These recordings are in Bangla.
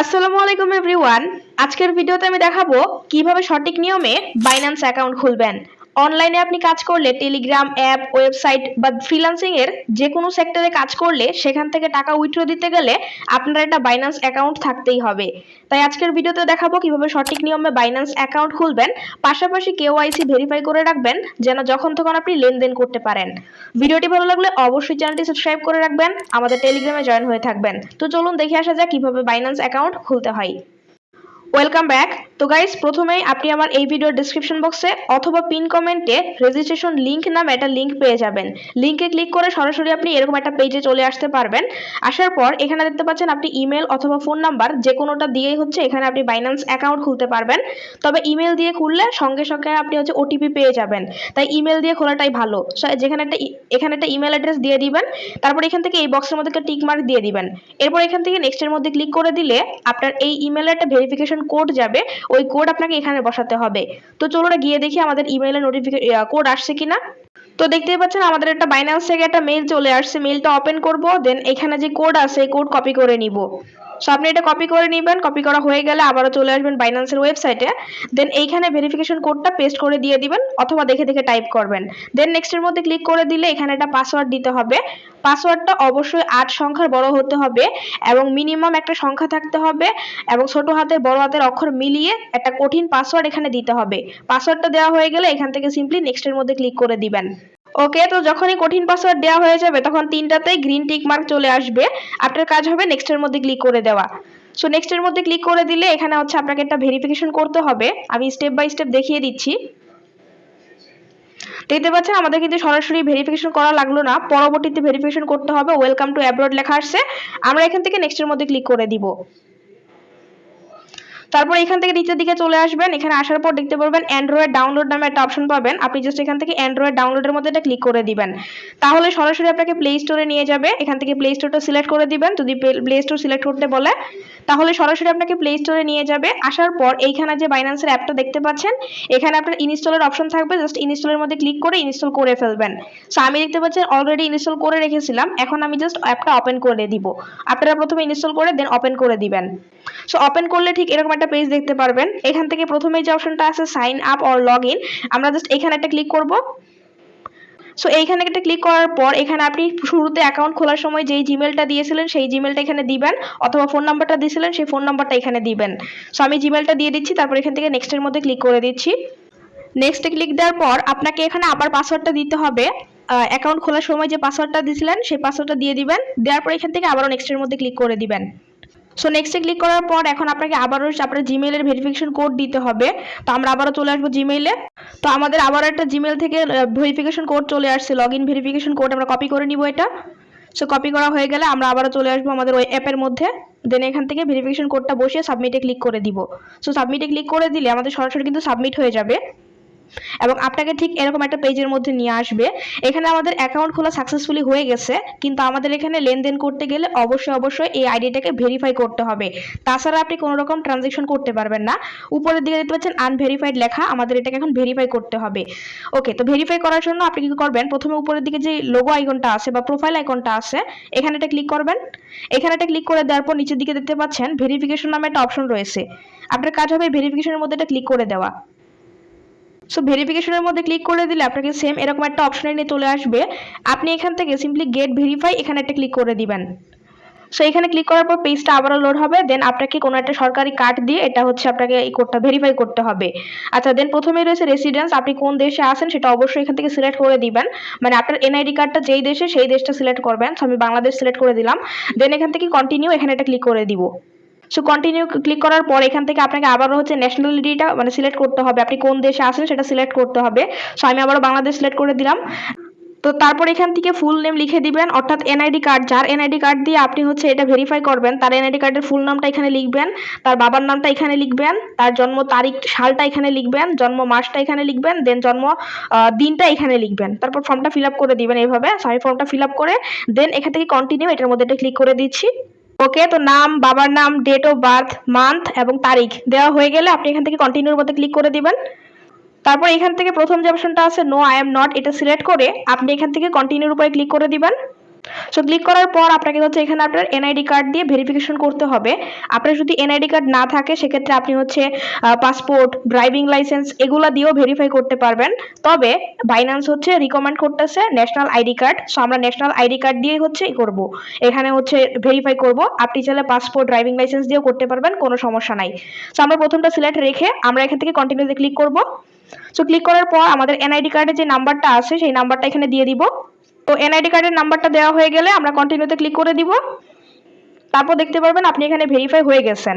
আসসালামু আলাইকুম এভরিওয়ান। আজকের ভিডিওতে আমি দেখাবো কীভাবে সঠিক নিয়মে বাইন্যান্স অ্যাকাউন্ট খুলবেন। অনলাইনে আপনি কাজ করলে টেলিগ্রাম অ্যাপ ওয়েবসাইট বা ফ্রিল্যান্সিং এর যে কোনো সেক্টরে কাজ করলে সেখান থেকে টাকা উইথড্র দিতে গেলে আপনার একটা বাইন্যান্স অ্যাকাউন্ট থাকতেই হবে। তাই আজকের ভিডিওতে দেখাবো কীভাবে সঠিক নিয়মে বাইন্যান্স অ্যাকাউন্ট খুলবেন, পাশাপাশি কেওয়াইসি ভেরিফাই করে রাখবেন, যেন যখন তখন আপনি লেনদেন করতে পারেন। ভিডিওটি ভালো লাগলে অবশ্যই চ্যানেলটি সাবস্ক্রাইব করে রাখবেন, আমাদের টেলিগ্রামে জয়েন হয়ে থাকবেন। তো চলুন দেখে আসা যাক কীভাবে বাইন্যান্স অ্যাকাউন্ট খুলতে হয়। ওয়েলকাম ব্যাক তো গাইস প্রথমেই আপনি আমার এই ভিডিওর ডিসক্রিপশন বক্সে অথবা পিন কমেন্টে রেজিস্ট্রেশন লিঙ্ক নামে একটা লিঙ্ক পেয়ে যাবেন। লিঙ্কে ক্লিক করে সরাসরি আপনি এরকম একটা পেজে চলে আসতে পারবেন। আসার পর এখানে দেখতে পাচ্ছেন আপনি ইমেল অথবা ফোন নাম্বার যে কোনোটা দিয়েই হচ্ছে এখানে আপনি বাইন্যান্স অ্যাকাউন্ট খুলতে পারবেন। তবে ইমেল দিয়ে খুললে সঙ্গে সঙ্গে আপনি হচ্ছে ওটিপি পেয়ে যাবেন। তাই ইমেল দিয়ে খোলাটাই ভালো। যেখানে একটা এখানে একটা ইমেল অ্যাড্রেস দিয়ে দিবেন, তারপর এখান থেকে এই বক্সের মধ্যে একটা টিক মার্ক দিয়ে দিবেন। এরপর এখান থেকে নেক্সটের মধ্যে ক্লিক করে দিলে আপনার এই ইমেলে একটা ভেরিফিকেশন কোড যাবে। ওই কোড আপনাকে এখানে বসাতে হবে। তো চলুন গিয়ে দেখি আমাদের ইমেইলে নোটিফিকেশন কোড আসছে কিনা। তো দেখতেই পাচ্ছেন আমাদের একটা বাইন্যান্স থেকে একটা মেল চলে আসছে। মেলটা ওপেন করব দেন এখানে যে কোড আছে এই কোড কপি করে নিব। সো আপনি এটা কপি করে নেবেন কপি করা হয়ে গেলে আবারও চলে আসবেন বাইন্যান্সের ওয়েবসাইটে দেন এইখানে ভেরিফিকেশন কোডটা পেস্ট করে দিয়ে দিবেন, অথবা দেখে দেখে টাইপ করবেন। দেন নেক্সটের মধ্যে ক্লিক করে দিলে এখানে একটা পাসওয়ার্ড দিতে হবে। পাসওয়ার্ডটা অবশ্যই আট সংখ্যার বড় হতে হবে এবং মিনিমাম একটা সংখ্যা থাকতে হবে এবং ছোট হাতের, বড় হাতের অক্ষর মিলিয়ে একটা কঠিন পাসওয়ার্ড এখানে দিতে হবে। পাসওয়ার্ডটা দেওয়া হয়ে গেলে এখান থেকে সিম্পলি নেক্সটের মধ্যে ক্লিক করে দিবেন। ওকে তো যখনই কঠিন পাসওয়ার্ড দেওয়া হয়ে যাবে, তখন তিনটাতেই গ্রিন টিক মার্ক চলে আসবে। আপনার কাজ হবে নেক্সটের মধ্যে ক্লিক করে দেওয়া। সো নেক্সটের মধ্যে ক্লিক করে দিলে এখানে হচ্ছে আপনাকে একটা ভেরিফিকেশন করতে হবে। আমি স্টেপ বাই স্টেপ দেখিয়ে দিচ্ছি। দেখতে পাচ্ছেন, আমাদের কিন্তু সরাসরি ভেরিফিকেশন করা লাগল না। পরবর্তীতে ভেরিফিকেশন করতে হবে। ওয়েলকাম টু অ্যাব্রড লেখা আসছে। আমরা এখান থেকে নেক্সটের মধ্যে ক্লিক করে দিব। তারপর এখান থেকে নিচের দিকে চলে আসবেন। এখানে আসার পর দেখতে পারবেন অ্যান্ড্রয়েড ডাউনলোড নামে একটা অপশন পাবেন। আপনি জাস্ট এখান থেকে অ্যান্ড্রয়েড ডাউনলোডের মধ্যে এটা ক্লিক করে দিবেন। তাহলে সরাসরি আপনাকে প্লে স্টোরে নিয়ে যাবে। এখান থেকে প্লে স্টোরটা সিলেক্ট করে দিবেন। যদি প্লে স্টোর সিলেক্ট করতে বলে তাহলে সরাসরি আপনাকে প্লে স্টোরে নিয়ে যাবে। আসার পর এইখানে যে বাইন্যান্সের অ্যাপটা দেখতে পাচ্ছেন, এখানে আপনার ইনস্টলের অপশন থাকবে। জাস্ট ইনস্টলের মধ্যে ক্লিক করে ইনস্টল করে ফেলবেন। সো আমি দেখতে পাচ্ছেন অলরেডি ইনস্টল করে রেখেছিলাম। এখন আমি জাস্ট অ্যাপটা ওপেন করে দিব। আপনারা প্রথমে ইনস্টল করে দেন ওপেন করে দিবেন। সো ওপেন করলে ঠিক এরকম একটা পেজ দেখতে পারবেন। এখান থেকে প্রথমে যে অপশনটা আছে sign up or log in আমরা জাস্ট এখানে একটা ক্লিক করব। সো এইখানে একটা ক্লিক করার পর এখানে আপনি শুরুতে অ্যাকাউন্ট খোলার সময় যেই জিমেলটা দিয়েছিলেন, সেই জিমেলটা এখানে দিবেন অথবা ফোন নাম্বারটা দিয়েছিলেন, সেই ফোন নাম্বারটা এখানে দিবেন। সো আমি জিমেলটা দিয়ে দিচ্ছি, তারপর এখান থেকে নেক্সটের মধ্যে ক্লিক করে দিচ্ছি। নেক্সটে ক্লিক দেওয়ার পর আপনাকে এখানে আবার পাসওয়ার্ডটা দিতে হবে। অ্যাকাউন্ট খোলার সময় যে পাসওয়ার্ডটা দিয়েছিলেন, সেই পাসওয়ার্ডটা দিয়ে দিবেন। দেওয়ার পর এখান থেকে আবারও নেক্সটের মধ্যে ক্লিক করে দিবেন। সো নেক্সটে ক্লিক করার পর এখন আপনাকে আবারও আপনার জিমেইলের ভেরিফিকেশন কোড দিতে হবে। তো আমরা আবারও চলে আসব জিমেইলে তো আমাদের আবার একটা জিমেইল থেকে ভেরিফিকেশন কোড চলে আসছে। লগ ইন ভেরিফিকেশন কোড আমরা কপি করে নিব এটা। সো কপি করা হয়ে গেলে আমরা আবারও চলে আসব আমাদের ওই অ্যাপের মধ্যে। দেন এখান থেকে ভেরিফিকেশন কোডটা বসিয়ে সাবমিটে ক্লিক করে দিব। সো সাবমিটে ক্লিক করে দিলে আমাদের সরাসরি কিন্তু সাবমিট হয়ে যাবে। এবং আপনাকে ঠিক এরকম একটা পেজের মধ্যে নিয়ে আসবে। এখানে আমাদের অ্যাকাউন্ট খোলা সাকসেসফুলি হয়ে গেছে, কিন্তু আমাদের এখানে লেনদেন করতে গেলে অবশ্যই অবশ্যই এই আইডিটাকে ভেরিফাই করতে হবে। তাছাড়া আপনি কোনো রকম ট্রানজেকশন করতে পারবেন না। উপরের দিকে দেখতে পাচ্ছেন আনভেরিফাইড লেখা, আমাদের এটাকে এখন ভেরিফাই করতে হবে। ওকে তো ভেরিফাই করার জন্য আপনি কি করবেন? প্রথমে উপরের দিকে যে লোগো আইকনটা আছে বা প্রোফাইল আইকনটা আছে, এখানে এটা ক্লিক করবেন। এখানে এটা ক্লিক করে দেওয়ার পর নিচের দিকে দেখতে পাচ্ছেন ভেরিফিকেশন নামে একটা অপশন রয়েছে। আপনার কাজ হবে ভেরিফিকেশনের মধ্যে এটা ক্লিক করে দেওয়া। সো ভেরিফিকেশনের মধ্যে ক্লিক করে দিলে আপনাকে সেম এরকম একটা অপশনে নিয়ে চলে আসবে। আপনি এখান থেকে সিম্পলি গেট ভেরিফাই এখানে একটা ক্লিক করে দিবেন। সো এখানে ক্লিক করার পর পেজটা আবারও লোড হবে। দেন আপনাকে কোনো একটা সরকারি কার্ড দিয়ে এটা হচ্ছে আপনাকে এই কোডটা ভেরিফাই করতে হবে। আচ্ছা দেন প্রথমেই রয়েছে রেসিডেন্স আপনি কোন দেশে আসেন সেটা অবশ্যই এখান থেকে সিলেক্ট করে দিবেন। মানে আপনার এনআইডি কার্ডটা যেই দেশে, সেই দেশটা সিলেক্ট করবেন। সো আমি বাংলাদেশ সিলেক্ট করে দিলাম। দেন এখান থেকে কন্টিনিউ এখানে একটা ক্লিক করে দিব। সো কন্টিনিউ ক্লিক করার পর এখান থেকে আপনাকে আবারও হচ্ছে ন্যাশনালিটিটা মানে সিলেক্ট করতে হবে। আপনি কোন দেশে আছেন সেটা সিলেক্ট করতে হবে। সো আমি আবারও বাংলাদেশ সিলেক্ট করে দিলাম। তো তারপর এখান থেকে ফুল নেম লিখে দিবেন, অর্থাৎ এনআইডি কার্ড যার এনআইডি কার্ড দিয়ে আপনি হচ্ছে এটা ভেরিফাই করবেন, তার এনআইডি কার্ডের ফুল নামটা এখানে লিখবেন, তার বাবার নামটা এখানে লিখবেন, তার জন্ম তারিখ সালটা এখানে লিখবেন, জন্ম মাসটা এখানে লিখবেন দেন জন্ম দিনটা এখানে লিখবেন। তারপর ফর্মটা ফিল করে দিবেন এইভাবে। আমি ফর্মটা ফিল করে দেন এখান থেকে কন্টিনিউ এটার মধ্যে একটা ক্লিক করে দিচ্ছি। ওকে, তো নাম, বাবার নাম ডেট অফ বার্থ মান্থ এবং তারিখ দেওয়া হয়ে গেলে আপনি এখান থেকে কন্টিনিউর মধ্যে ক্লিক করে দিবেন। তারপর এখান থেকে প্রথম যে অপশনটা আছে নো আই এম নট এটা সিলেক্ট করে আপনি এখান থেকে কন্টিনিউর উপরে ক্লিক করে দিবেন। সো ক্লিক করার পর আপনাকে হচ্ছে এখানে আপনার এনআইডি কার্ড দিয়ে ভেরিফিকেশন করতে হবে। আপনার যদি এনআইডি কার্ড না থাকে, সেক্ষেত্রে আপনি হচ্ছে পাসপোর্ট ড্রাইভিং লাইসেন্স এগুলো দিয়েও ভেরিফাই করতে পারবেন। তবে বাইন্যান্স হচ্ছে রিকমেন্ড করতেছে ন্যাশনাল আইডি কার্ড সো আমরা ন্যাশনাল আইডি কার্ড দিয়ে হচ্ছে করব। এখানে হচ্ছে ভেরিফাই করব। আপনি চাইলে পাসপোর্ট ড্রাইভিং লাইসেন্স দিয়েও করতে পারবেন, কোনো সমস্যা নাই। সো আমরা প্রথমটা সিলেক্ট রেখে আমরা এখান থেকে কন্টিনিউতে ক্লিক করব। সো ক্লিক করার পর আমাদের এনআইডি কার্ডের যে নাম্বারটা আছে, সেই নাম্বারটা এখানে দিয়ে দিব। তো এনআইডি কার্ডের নাম্বারটা দেওয়া হয়ে গেলে আমরা কন্টিনিউতে ক্লিক করে দিব। তারপর দেখতে পারবেন আপনি এখানে ভেরিফাই হয়ে গেছেন।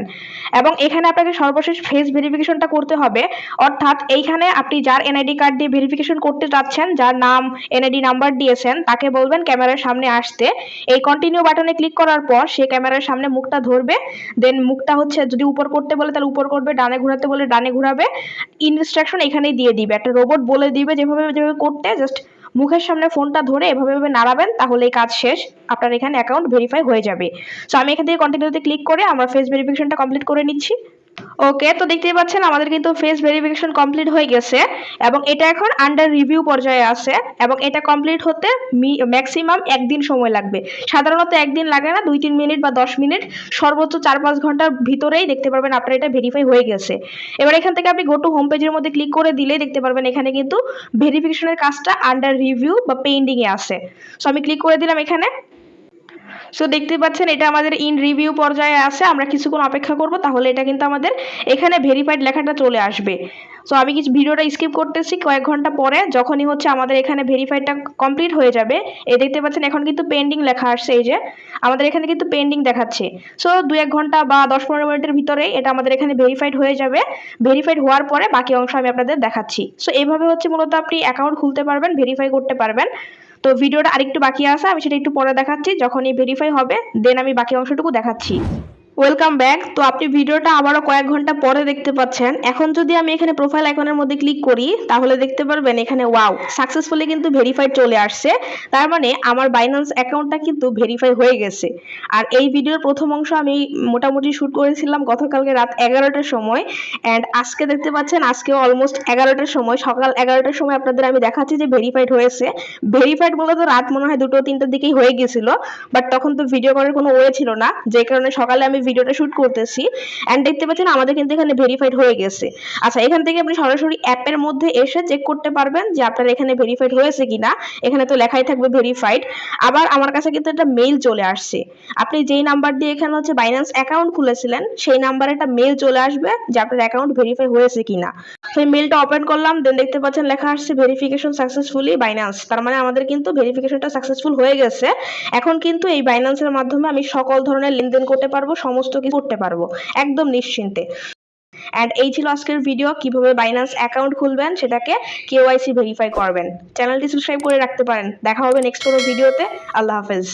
এবং এখানে আপনাকে সর্বশেষ ফেস ভেরিফিকেশনটা করতে হবে। অর্থাৎ এইখানে আপনি যার এনআইডি কার্ড দিয়ে ভেরিফিকেশন করতে চাচ্ছেন যার নাম এনআইডি নাম্বার দিয়েছেন, তাকে বলবেন ক্যামেরার সামনে আসতে। এই কন্টিনিউ বাটনে ক্লিক করার পর সে ক্যামেরার সামনে মুখটা ধরবে। দেন মুখটা হচ্ছে যদি উপর করতে বলে তাহলে উপর করবে, ডানে ঘোরাতে বলে ডানে ঘোরাবে। ইনস্ট্রাকশন এখানেই দিয়ে দিবে। একটা রোবট বলে দিবে যেভাবে যেভাবে করতে জাস্ট মুখের সামনে ফোনটা ধরে এভাবে নাড়াবেন তাহলে কাজ শেষ। আপনার এখানে অ্যাকাউন্ট ভেরিফাই হয়ে যাবে। সো আমি এখান থেকে কন্টিনিউতে ক্লিক করে আমার ফেস ভেরিফিকেশনটা কমপ্লিট করে নিচ্ছি। ওকে তো দেখতেই পাচ্ছেন আমাদের কিন্তু ফেস ভেরিফিকেশন কমপ্লিট হয়ে গেছে এবং এটা এখন আন্ডার রিভিউ পর্যায়ে আছে এবং এটা কমপ্লিট হতে ম্যাক্সিমাম একদিন সময় লাগবে। সাধারণত একদিন লাগে না, দুই, তিন মিনিট বা দশ মিনিট সর্বোচ্চ চার, পাঁচ ঘণ্টার ভিতরেই দেখতে পারবেন আপনার এটা ভেরিফাই হয়ে গেছে। এবার এখান থেকে আপনি গোটু হোম পেজের মধ্যে ক্লিক করে দিলেই দেখতে পারবেন এখানে কিন্তু ভেরিফিকেশনের কাজটা আন্ডার রিভিউ বা পেন্ডিংয়ে আছে। সো আমি ক্লিক করে দিলাম এখানে। সো দেখতে পাচ্ছেন, এটা আমাদের ইন রিভিউ পর্যায়ে আছে, আমরা কিছুক্ষণ অপেক্ষা করব, তাহলে এটা কিন্তু আমাদের এখানে ভেরিফাইড লেখাটা চলে আসবে। সো আমি কিছু ভিডিওটা স্কিপ করতেছি, কয়েক ঘণ্টা পরে, যখনই হচ্ছে আমাদের এখানে ভেরিফাইডটা কমপ্লিট হয়ে যাবে, এই দেখতে পাচ্ছেন, এখন কিন্তু পেন্ডিং লেখা আসছে, এই যে, আমাদের এখানে কিন্তু পেন্ডিং দেখাচ্ছে। সো দু এক ঘণ্টা বা দশ পনেরো মিনিটের ভিতরেই এটা আমাদের এখানে ভেরিফাইড হয়ে যাবে ভেরিফাইড হওয়ার পরে বাকি অংশ আমি আপনাদের দেখাচ্ছি। সো এইভাবে হচ্ছে মূলত আপনি অ্যাকাউন্ট খুলতে পারবেন ভেরিফাই করতে পারবেন। তো ভিডিওটা আরেকটু বাকি আছে, আমি সেটা একটু পরে দেখাচ্ছি, যখনই ভেরিফাই হবে দেন আমি বাকি অংশটুকু দেখাচ্ছি। ওয়েলকাম ব্যাক তো আপনি ভিডিওটা আবারও কয়েক ঘণ্টা পরে দেখতে পাচ্ছেন। এখন যদি আমি এখানে প্রোফাইল আইকনের মধ্যে ক্লিক করি, তাহলে দেখতে পারবেন এখানে ওয়াও সাকসেসফুলি কিন্তু ভেরিফাইড চলে আসছে। তার মানে আমার বাইন্যান্স অ্যাকাউন্টটা কিন্তু ভেরিফাই হয়ে গেছে। আর এই ভিডিওর প্রথম অংশ আমি মোটামুটি শ্যুট করেছিলাম গতকালকে রাত এগারোটার সময়। অ্যান্ড আজকে দেখতে পাচ্ছেন আজকেও অলমোস্ট এগারোটার সময়, সকাল এগারোটার সময় আপনাদের আমি দেখাচ্ছি যে ভেরিফাইড হয়েছে। ভেরিফাইড মূলত রাত মনে হয় দুটো, তিনটার দিকেই হয়ে গেছিল। বাট তখন তো ভিডিও করার কোনো ওয়ে ছিল না। যে কারণে সকালে আমি ভিডিওটা শুট করতেছি অ্যান্ড দেখতে পাচ্ছেন আমাদের কিন্তু এখানে ভেরিফাইড হয়ে গেছে। আচ্ছা এখান থেকে আপনি সরাসরি অ্যাপের মধ্যে এসে চেক করতে পারবেন যে আপনার এখানে ভেরিফাইড হয়েছে কিনা। এখানে তো লেখাই থাকবে ভেরিফাইড আবার আমার কাছে কিন্তু একটা মেইল চলে আসছে। আপনি যেই নাম্বার দিয়ে এখানে হচ্ছে বাইন্যান্স অ্যাকাউন্ট খুলেছিলেন, সেই নাম্বারে একটা মেইল চলে আসবে যে আপনার অ্যাকাউন্ট ভেরিফাই হয়েছে কিনা। সেই মেইলটা ওপেন করলাম দেন দেখতে পাচ্ছেন লেখা আসছে ভেরিফিকেশন সাকসেসফুলি বাইন্যান্স তার মানে আমাদের কিন্তু ভেরিফিকেশনটা সাকসেসফুল হয়ে গেছে। এখন কিন্তু এই বাইন্যান্সের মাধ্যমে আমি সকল ধরনের লেনদেন করতে পারব সমস্ত কিছু করতে পারব, একদম নিশ্চিন্তে। অ্যান্ড এই ছিল আজকের ভিডিও কীভাবে বাইন্যান্স অ্যাকাউন্ট খুলবেন সেটাকে কেওয়াইসি ভেরিফাই করবেন। চ্যানেলটি সাবস্ক্রাইব করে রাখতে পারেন। দেখা হবে নেক্সট কোনো ভিডিওতে আল্লাহ হাফেজ।